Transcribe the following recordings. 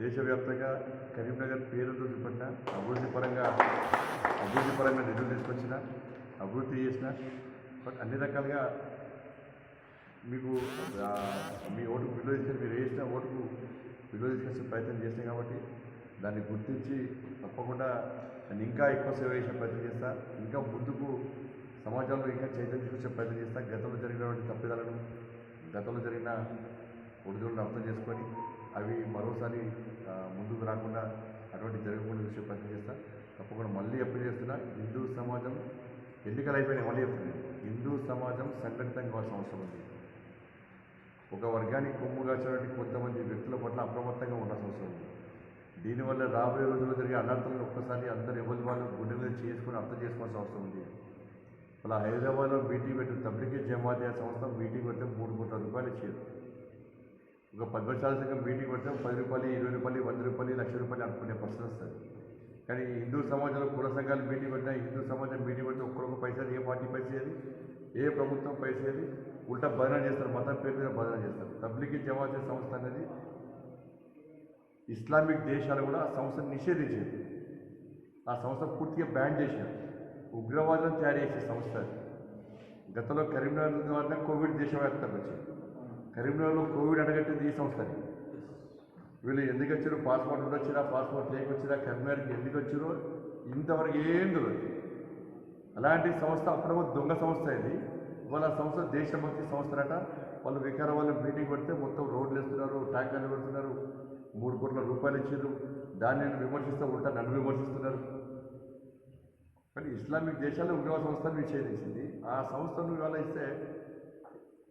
దేశవ్యాప్తంగా కరీంనగర్ పేరుతో చూపెట్టిన అభివృద్ధి పరంగా అభివృద్ధి పరంగా నిధులు తీసుకొచ్చిన అభివృద్ధి చేసిన. బట్ అన్ని రకాలుగా మీకు మీ ఓటుకు విలువ తీసుకొని మీరు వేసిన ఓటుకు విలువ తీసుకొచ్చే ప్రయత్నం చేస్తాం కాబట్టి దాన్ని గుర్తించి తప్పకుండా నేను ఇంకా ఎక్కువ సేవ చేసే ప్రయత్నం చేస్తా. ఇంకా ముందుకు సమాజంలో ఇంకా చైతన్యం తీసుకొచ్చే ప్రయత్నం చేస్తా. గతంలో జరిగినటువంటి తప్పిదాలను గతంలో జరిగిన ఒడిదులను అర్థం చేసుకొని అవి మరోసారి ముందుకు రాకుండా అటువంటి జరగకుండా విషయం ప్రయత్నం చేస్తా. తప్పకుండా మళ్ళీ అప్పీల్ చేస్తున్నా. హిందూ సమాజం ఎన్నికలు అయిపోయినాయి మళ్ళీ చెప్తున్నాను హిందూ సమాజం సంఘటితంగా కావాల్సిన అవసరం ఉంది. ఒక వర్గానికి కొమ్ము కాల్చినటువంటి కొంతమంది వ్యక్తుల పట్ల అప్రమత్తంగా ఉండాల్సిన అవసరం ఉంది. దీనివల్ల రాబోయే రోజుల్లో జరిగే అనర్థాలను ఒక్కసారి అందరు ఎవరి వాళ్ళు గుండె మీద చేసుకుని అర్థం చేసుకోవాల్సిన అవసరం ఉంది. అలా హైదరాబాద్లో మీటింగ్ పెట్టిన తబ్లిగీ జమాతీయ సంస్థ మీటింగ్ పెడితే మూడు కోట్ల రూపాయలు ఇచ్చారు ఒక పది వర్షాల సంఘం మీటింగ్ పెడితే పది రూపాయలు ఇరవై రూపాయలు వంద రూపాయలు లక్ష రూపాయలు అనుకునే పరిస్థితి వస్తుంది. కానీ హిందూ సమాజంలో కుల సంఘాలు మీటింగ్ పెట్టినా హిందూ సమాజం మీటింగ్ పెడితే ఒక్కొక్క పైసలు ఏ పార్టీ పైసేది ఏ ప్రభుత్వం పైసేది ఉల్టా భజన చేస్తారు మతం పేరు మీద భజన చేస్తారు. తబ్లిగీ జమాతీ సంస్థ అనేది ఇస్లామిక్ దేశాలు కూడా ఆ సంస్థను నిషేధించేది ఆ సంస్థ పూర్తిగా బ్యాన్ చేశారు. ఉగ్రవాదం తయారు చేసే సంస్థ గతంలో కరీంనగర్ ద్వారా కోవిడ్ దేశవ్యాప్తంగా వచ్చింది. కరీంనగర్లో కోవిడ్ అడగట్టేది ఈ సంస్థని వీళ్ళు ఎందుకు వచ్చారు? పాస్పోర్ట్ ఉండొచ్చినా పాస్పోర్ట్ లేకొచ్చినా కరీంనగర్కి ఎందుకు వచ్చారో? ఇంతవరకు ఏం తెలియదు. అలాంటి సంస్థ అప్పుడు దొంగ సంస్థ ఇది. వాళ్ళ సంస్థ దేశభక్తి సంస్థలట. వాళ్ళు వికారాబాద్లో మీటింగ్ పెడితే మొత్తం రోడ్లు వేస్తున్నారు ట్యాంకర్లు పెడుతున్నారు మూడు కోట్ల రూపాయలు ఇచ్చారు. దాన్ని నేను విమర్శిస్తూ ఉంటా నన్ను విమర్శిస్తున్నారు. కానీ ఇస్లామిక్ దేశాల్లో ఉగ్రవాద సంస్థను నిషేధించింది. ఆ సంస్థను ఇవాళ ఇస్తే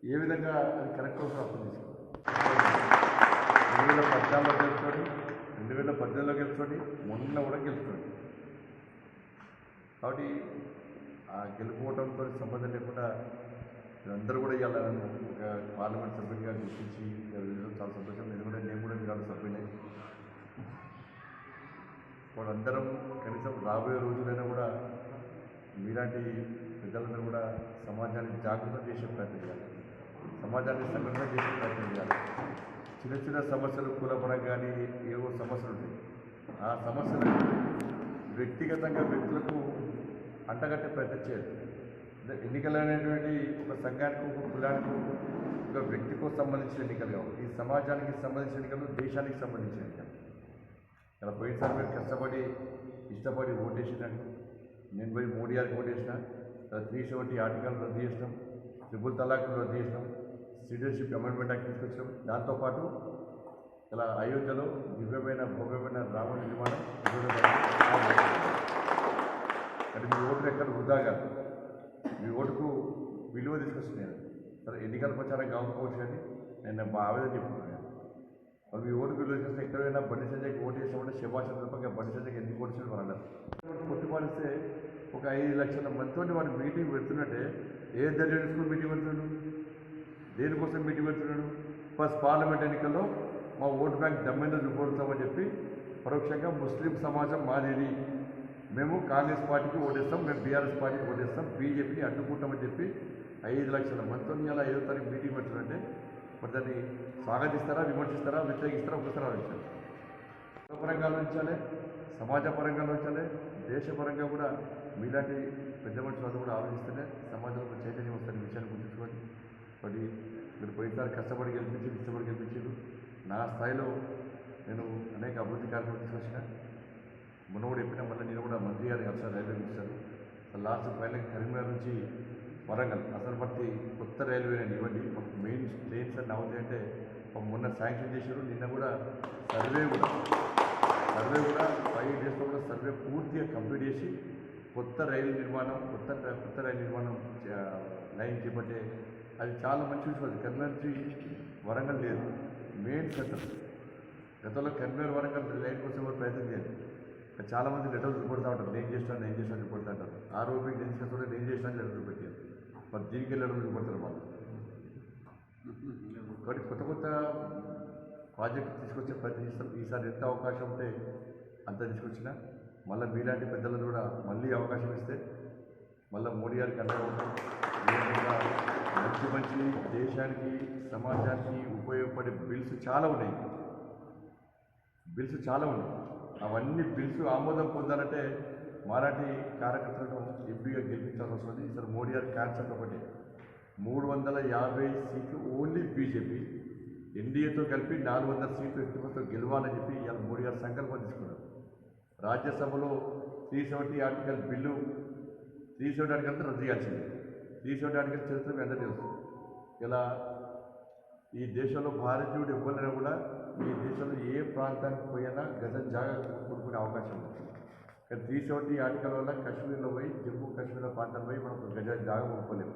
ఏ విధంగా అది కరెక్ట్ అవుతుందో అర్థం చేసుకోండి. రెండు వేల పద్నాలుగులో గెలుచుకోండి రెండు వేల పద్దెనిమిదిలో గెలుచుకోండి మొన్న కూడా గెలుచుకోండి. కాబట్టి ఆ గెలుపుకోవడంతో సంబంధం లేకుండా మీరందరూ కూడా ఇవ్వాలని ఒక పార్లమెంట్ సభ్యుడిగా గుర్తించి చాలా సంతోషం ఎందుకంటే నేను కూడా మీరు సభ్యునే వాళ్ళందరం కనీసం రాబోయే రోజులైనా కూడా మీలాంటి పెద్దలందరూ కూడా సమాజానికి జాగృతం చేసే ప్రయత్నం చేయాలి. సమాజాన్ని సంఘటన చేసే ప్రయత్నం చేయాలి. చిన్న చిన్న సమస్యలు కులపరంగా కానీ ఏవో సమస్యలు ఉంటాయి. ఆ సమస్యలు వ్యక్తిగతంగా వ్యక్తులకు అంటగట్టే ప్రయత్నం చేయాలి. ఎన్నికలు అనేటువంటి ఒక సంఘానికి ఒక కులానికి ఒక వ్యక్తికో సంబంధించిన ఎన్నికలు కావు. ఈ సమాజానికి సంబంధించిన ఎన్నికలు దేశానికి సంబంధించిన ఎన్నికలు. ఇలా పోయినసారి మీరు కష్టపడి ఇష్టపడి ఓటేసినాను నేను పోయి మోడీ గారికి ఓటేసిన త్రీ సెవెంటీ ఆర్టికల్ రద్దు చేసినాం ట్రిపుల్ తలాక్ రద్దు చేసినాం సిటిజన్షిప్ అమెండ్మెంట్ యాక్ట్ తీసుకొచ్చాం. దాంతోపాటు ఇలా అయోధ్యలో దివ్యమైన భవ్యమైన రామ నిర్మాణం అంటే మీ ఓటు ఎక్కడ వృధా కాదు. మీ ఓటుకు విలువ తీసుకొస్తున్నాను సరే ఎన్నికల ప్రచారం కాకపోవచ్చు అని నేను మా ఆవేదన చెప్పుకున్నాను. మరి మీ ఓటుకు విలువ తీసుకొస్తే ఎక్కడైనా బండి సంజయ్కి ఓటు చేసామంటే శభాషణ తప్పక బండి సంజయ్కి ఎందుకు ఓటు చేసి అన్నారు. కొట్టుపాలిస్తే ఒక ఐదు లక్షల మందితో వాడు మీటింగ్ పెడుతున్నట్టే. ఏ ధైర్యం స్కూల్ మీటింగ్ పెడుతున్నాడు? కోసం మీటింగ్ పెడుతున్నాడు. ఫస్ట్ పార్లమెంట్ ఎన్నికల్లో మా ఓటు బ్యాంక్ దమ్మెందో చూపడుతామని చెప్పి పరోక్షంగా ముస్లిం సమాజం మాదేది మేము కాంగ్రెస్ పార్టీకి ఓటేస్తాం మేము బీఆర్ఎస్ పార్టీకి ఓటేస్తాం బీజేపీని అడ్డుకుంటామని చెప్పి ఐదు లక్షల మందితో ఇలా ఐదో తారీఖు మీటింగ్ పెట్టారంటే మరి దాన్ని స్వాగతిస్తారా విమర్శిస్తారా వ్యతిరేకిస్తారా ఒకసారి ఆలోచించాలి పరంగా ఆలోచించాలి సమాజ పరంగా ఆలోచించాలి దేశపరంగా కూడా మీలాంటి పెద్ద మనుషులు కూడా ఆలోచిస్తేనే సమాజంలో చైతన్యం వస్తుంది విషయాన్ని గుర్తుంచుకోండి. మరి మీరు పోయినసారి కష్టపడి గెలిపించారు ఇష్టపడి గెలిపించారు నా స్థాయిలో నేను అనేక అభివృద్ధి కార్యక్రమాలు తీసుకొచ్చిన. మొన్న కూడా చెప్పిన మళ్ళీ నేను కూడా మంత్రి గారికి ఒకసారి రైల్వే ఇచ్చాను లాస్ట్ ఫైనల్ కరీంనగర్ నుంచి వరంగల్ అసలు బట్టి కొత్త రైల్వే నేను ఇవ్వండి. మాకు మెయిన్ ట్రైన్స్ అన్నీ అవుతాయంటే పాపం మొన్న శాంక్షన్ చేశారు నిన్న కూడా సర్వే కూడా. సర్వే కూడా ఫైవ్ డేస్లో కూడా సర్వే పూర్తిగా కంప్లీట్ చేసి కొత్త రైలు నిర్మాణం కొత్త కొత్త రైలు నిర్మాణం లైన్ చేపట్టే అది చాలా మంచి విషయం అది. కరీంనగర్ వరంగల్ లేదు. Main centre. గతంలో కన్వేర్ వరంగల్ లైన్ కోసం కూడా ప్రయత్నం చేయాలి చాలామంది లెటర్లు చూపెడతా ఉంటారు. నేను చేస్తాను నేను చేస్తాను చూపెడతా ఉంటారు. ఆ రోజు నేను చేస్తాను నేను చేస్తాను లెటర్ చూపెట్టారు మరి దీనికి లెటర్ చూపెడతారు వాళ్ళు. కాబట్టి కొత్త కొత్త ప్రాజెక్ట్ తీసుకొచ్చే ప్రతి ఈసారి ఎంత అవకాశం ఉంటే అంత తీసుకొచ్చినా మళ్ళీ మీలాంటి పెద్దలను కూడా మళ్ళీ అవకాశం ఇస్తే మళ్ళీ మోడీ గారికి అండగా ఉంటాం. మంచి మంచి దేశానికి సమాజానికి ఉపయోగపడే బిల్స్ చాలా ఉన్నాయి. బిల్స్ చాలా ఉన్నాయి. అవన్నీ బిల్స్ ఆమోదం పొందాలంటే మరాఠీ కార్యకర్తలను ఎంపీగా గెలిపించాల్సి వస్తుంది. ఈసారి మోడీ గారి కాన్సెప్ట్ ఒకటి. మూడు వందల యాభై సీట్లు ఓన్లీ బీజేపీ. ఎన్డీఏతో కలిపి నాలుగు వందల సీట్లు ఎక్కువతో గెలవాలని చెప్పి ఇవాళ మోడీ గారు సంకల్పం తీసుకున్నారు. రాజ్యసభలో three seventy article bill three seventy article రద్దు చేయాల్సింది. త్రీ సెవెంటీ ఆర్టికల్ చరిత్ర వెంట తెలుసు. ఇలా ఈ దేశంలో భారతీయుడు ఎవ్వరైనా కూడా ఈ దేశంలో ఏ ప్రాంతానికి పోయినా గజం జాగ్రత్త కొనుక్కునే అవకాశం ఉంది. కానీ త్రీ సెవెంటీ వల్ల కాశ్మీర్లో పోయి జమ్మూ కాశ్మీర్ ప్రాంతం పోయి మనం ఒక గజ కొనుక్కోలేము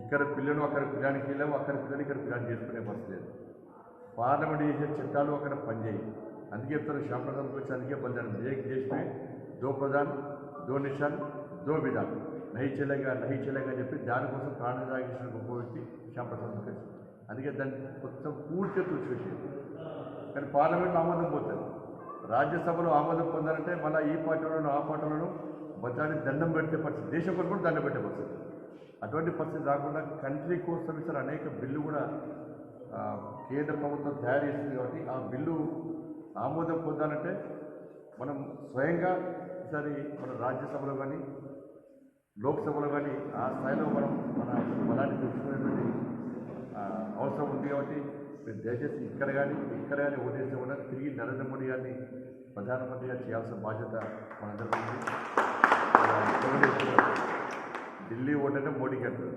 ఇక్కడ పిల్లలు అక్కడ పిల్లానికి వెళ్ళాము అక్కడ పిల్లలు ఇక్కడ పిల్లలు చేసుకునే పరిస్థితి లేదు. పార్లమెంట్ చేసే చట్టాలు అక్కడ పనిచేయి అందుకే చెప్తారు శ్యామప్రసాద్ గురించి అందుకే బలిదానం ఏక్ దేశమే దో ప్రధాన్ దో నిషాన్ దో విధాన్. నహి చెల్లెగా నహి చెల్లెగా చెప్పి దానికోసం ప్రాణం సాగించిన గొప్ప వ్యక్తి శ్యాంప్రసాద్ కలిసి అందుకే దాన్ని మొత్తం పూర్తిగా తుడిచివేసేది. కానీ పార్లమెంట్ ఆమోదం పోతుంది రాజ్యసభలో ఆమోదం పొందాలంటే మళ్ళీ ఈ పార్టీలోనూ ఆ పార్టీలోనూ బతాన్ని దండం పెట్టే పరిస్థితి దేశం కొరకు కూడా దండం పెట్టే పరిస్థితి. అటువంటి పరిస్థితి రాకుండా కంట్రీ కోసం ఇచ్చిన అనేక బిల్లు కూడా కేంద్ర ప్రభుత్వం తయారు చేసింది కాబట్టి ఆ బిల్లు ఆమోదం పొందాలంటే మనం స్వయంగా ఈసారి మన రాజ్యసభలో కానీ లోక్సభలో కానీ ఆ స్థాయిలో మనం మన బలాన్ని తెచ్చుకునేటువంటి అవసరం ఉంది కాబట్టి మీరు దయచేసి ఇక్కడ కానీ ఇక్కడ కానీ ఓటేస్తే కూడా తిరిగి నరేంద్ర మోడీ గారిని ప్రధానమంత్రిగా చేయాల్సిన బాధ్యత మనందరికీ ఢిల్లీ ఓటంటే మోడీకి అంటారు.